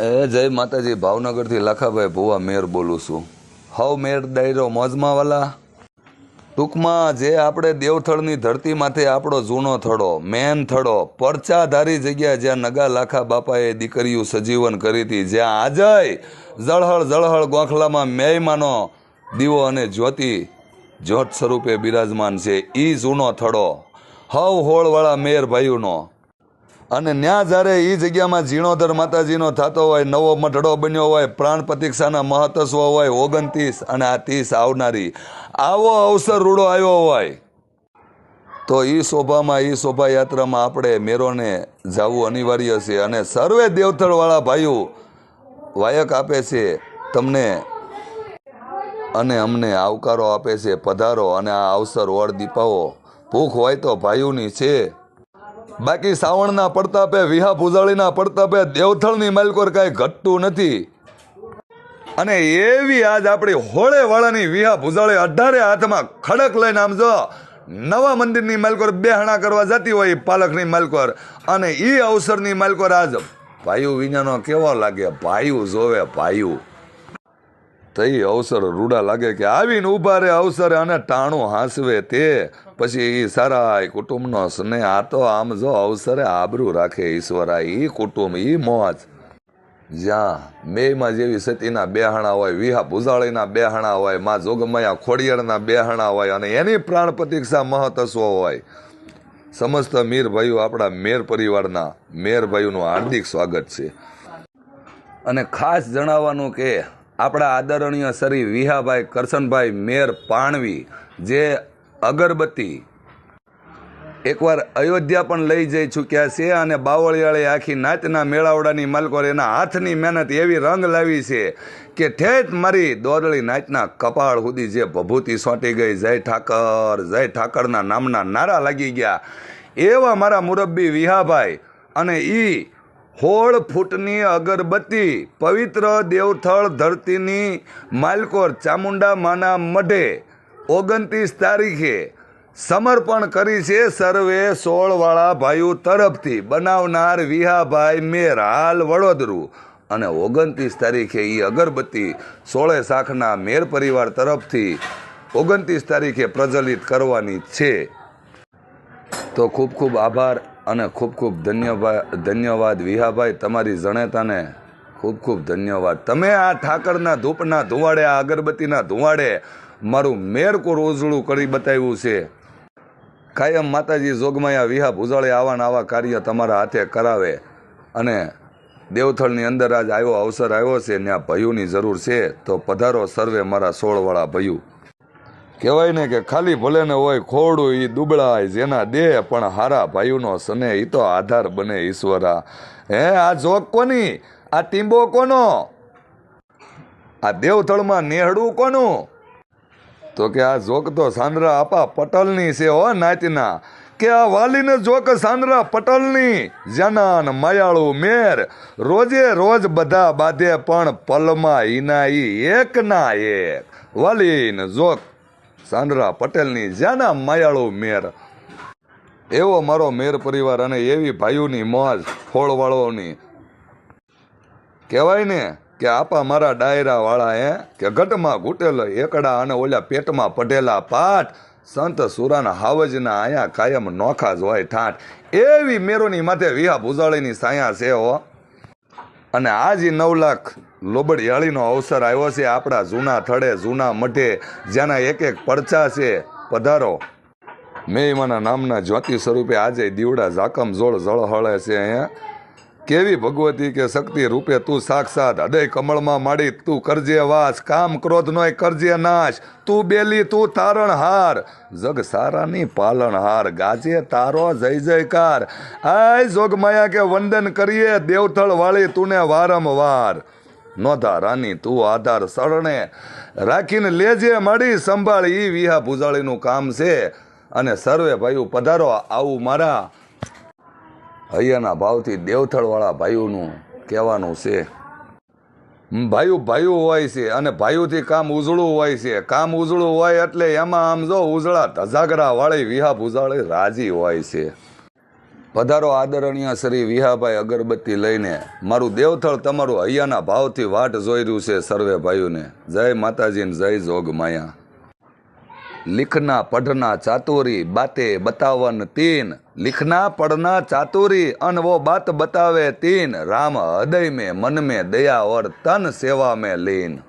એ જય માતાજી, ભાવનગરથી લાખાભાઈ ભુવા મેર બોલું છું. હવ મેર ડાયરો મોજમાં વાલા ટૂંકમાં જે આપણે દેવથળની ધરતીમાંથી આપણો જૂનો થડો, મેન થડો, પરચાધારી જગ્યા જ્યાં નગા લાખા બાપાએ દીકરીઓ સજીવન કરી હતી, જ્યાં આજય જળહળ જળહળ ગોખલામાં મેયમાનો દીવો અને જ્યોતિ જ્યોત સ્વરૂપે બિરાજમાન છે. ઈ જૂનો થડો. હવ હોળવાળા મેર ભાઈઓનો. અને ત્યાં જ્યારે એ જગ્યામાં જીર્ણોધર માતાજીનો થતો હોય, નવો મઢડો બન્યો હોય, પ્રાણ પ્રતિક્ષાના મહત્વ હોય, ઓગણત્રીસ અને આ ત્રીસ આવનારી. આવો અવસર રૂડો આવ્યો હોય. તો એ શોભામાં એ શોભાયાત્રામાં આપણે મેરોને જવું અનિવાર્ય છે અને સર્વે દેવથળવાળા ભાઈઓ વાયક આપે છે તમને અને અમને આવકારો આપે છે, પધારો અને આ અવસર ઓળ દીપાવો ભૂખ હોય તો ભાઈઓની છે. બાકી શ્રાવણના પડતાપે વિહા પૂજાળીના પડતાપે દેવથળની માલકોર કાંઈ ઘટતું નથી. અને એવી આજ આપણી હોળેવાળાની વિહા ભૂજાળી અઢારે હાથમાં ખડક લઈને આમ જો નવા મંદિરની માલકોર બેહણા કરવા જતી હોય પાલકની માલકોર. અને એ અવસરની માલકોર આજ ભાઈઓ વિનાનો કેવો લાગે? ભાઈઓ જોવે, ભાઈઓ. એ અવસર રૂડા લાગે કે આવીને ઊભા રે અવસરે અને ટાણું હાંસવે તે. પછી એ સારા કુટુંબનો સ્નેહ, આ તો આમ જો અવસરે આબરૂ રાખે ઈશ્વરા એ કુટુંબ એ મોજ. જ્યાં મેમાં જેવી સતીના બેહાણા હોય, વિહા ભુજાળીના બેહાણા હોય, માં જોગમયા ખોડિયાળના બેહાણા હોય, અને એની પ્રાણ પ્રતિક્ષા મહતસ્વ હોય. સમસ્ત મીર ભાઈઓ આપણા મેર પરિવારના, મેર ભાઈઓનું હાર્દિક સ્વાગત છે. અને ખાસ જણાવવાનું કે આપણા આદરણીય શ્રી વિહાભાઈ કરશનભાઈ મેર પાણવી જે અગરબત્તી એકવાર અયોધ્યા પણ લઈ જઈ ચૂક્યા છે અને બાવળિયાળે આખી નાચના મેળાવડાની માલકોર એના હાથની મહેનત એવી રંગ લાવી છે કે ઠેઠ મારી દોરળી નાચના કપાળ સુધી જે ભભૂતિ સોંટી ગઈ, જય ઠાકર, જય ઠાકરના નામના નારા લાગી ગયા. એવા મારા મુરબ્બી વિહાભાઈ અને ઈ હોળ ફૂટની અગરબત્તી, પવિત્ર દેવથળ ધરતીની માલકોર ચામુંડા માના મઢે. ઓગણત્રીસ તારીખે સમર્પણ કરી છે સર્વે સોળવાળા ભાઈઓ તરફથી. બનાવનાર વિહાભાઈ મેર, હાલ વડોદરું. અને ઓગણત્રીસ તારીખે એ અગરબત્તી સોળે શાખના મેર પરિવાર તરફથી ઓગણત્રીસ તારીખે પ્રજ્વલિત કરવાની છે. તો ખૂબ ખૂબ આભાર. અને ખૂબ ખૂબ ધન્યવાદ ધન્યવાદ વિહાભાઈ, તમારી જણેતાને ખૂબ ખૂબ ધન્યવાદ. તમે આ ઠાકરના ધૂપના ધુવાડે, આ અગરબત્તીના ધુવાડે મારું મેરકોર ઉજળું કરી બતાવ્યું છે. કાયમ માતાજી જોગમાયા વિહા ભૂજાળે આવાના આવા કાર્ય તમારા હાથે કરાવે અને દેવથળની અંદર આજ આવ્યો અવસર આવ્યો છે ત્યાં ભયુની જરૂર છે, તો પધારો સર્વે મારા સોળવાળા ભયું. કહેવાય ને કે ખાલી ભલે ને હોય ખોડું એ દુબળાય જેના દેહ પણ હારા ભાઈઓનો સને એ તો આધાર બને ઈશ્વરા. હે, આ જોક કોની? આ ટીંબો કોનો? આ દેવથળમાં નેહડું કોનું? તો કે આ જોક તો સાંદ્રા આપા પટલની છે હો નાચના કે આ વાલીને જોક સાંદ્રા પટલની? જનાન માયાળુ મેર. રોજે રોજ બધા બાધે પણ પલમાં ઈના ઈ એક ના એક. વાલીને જોક સાંદ્રા પટેલની જ્યાંના માયાળો મેર. એવો મારો મેર પરિવાર અને એવી ભાઈઓની મોજ ફોળવાળોની કહેવાય ને કે આપા મારા ડાયરા વાળા હે, કે ઘટમાં ઘૂટેલો એકડા અને ઓલા પેટમાં પઢેલા પાઠ, સંત સુરાના હાવજના આયા કાયમ નોખા જ હોય ઠાઠ. એવી મેરોની માથે વિહા ભૂજાળીની સાયા છે હો. અને આ જે નવ લાખ લોબડિયાળીનો અવસર આવ્યો છે આપણા જૂના થડે, જૂના મઢે, જ્યાંના એક એક પડચા છે પધારો. મેયમાના નામના જ્યોતિ સ્વરૂપે આજે દીવડા ઝાકમ જોળ હળે છે અહીંયા. કેવી ભગવતી કે શક્તિ રૂપે તું સાક્ષાત હૃદય કમળમાં માડી, તું કરજે વાસ, કામ ક્રોધ નોય કરજે નાશ, તું બેલી, તું તારણહાર, જગ સારાની પાલનહાર ગાજે તારો જય જયકાર. આય જોગમાયા કે વંદન કરીએ, દેવથળ વાળી તુને વારંવાર. નોધા રાની, તું આધાર શરણે, રાખીને લેજે મળી સંભાળ, ઈ વિહા ભૂજાળીનું કામ છે. અને સર્વે ભાઈઓ પધારો, આવું મારા હૈયાના ભાવથી દેવથળવાળા ભાઈઓનું કહેવાનું છે. ભાઈઓ ભાઈઓ હોય છે અને ભાઈઓથી કામ ઉજળું હોય છે. કામ ઉજળું હોય એટલે એમાં આમ જો ઉજળા ધજાગરા વાળી વિહા ભુજાળી રાજી હોય છે. પધારો આદરણીય શ્રી વિહાભાઈ અગરબત્તી લઈને, મારું દેવથળ તમારું હૈયાના ભાવથી વાટ જોઈ રહ્યું છે સર્વે ભાઈઓને. જય માતાજીને જય જોગ માયા. લિખના પઢના ચાતુરી બાતે બતાવન તીન. લિખના પઢના ચાતુરી અન વો બાત બતાવે તીન. રામ હૃદય મેં મન મેં દયા ઓર તન સેવા મેં લીન.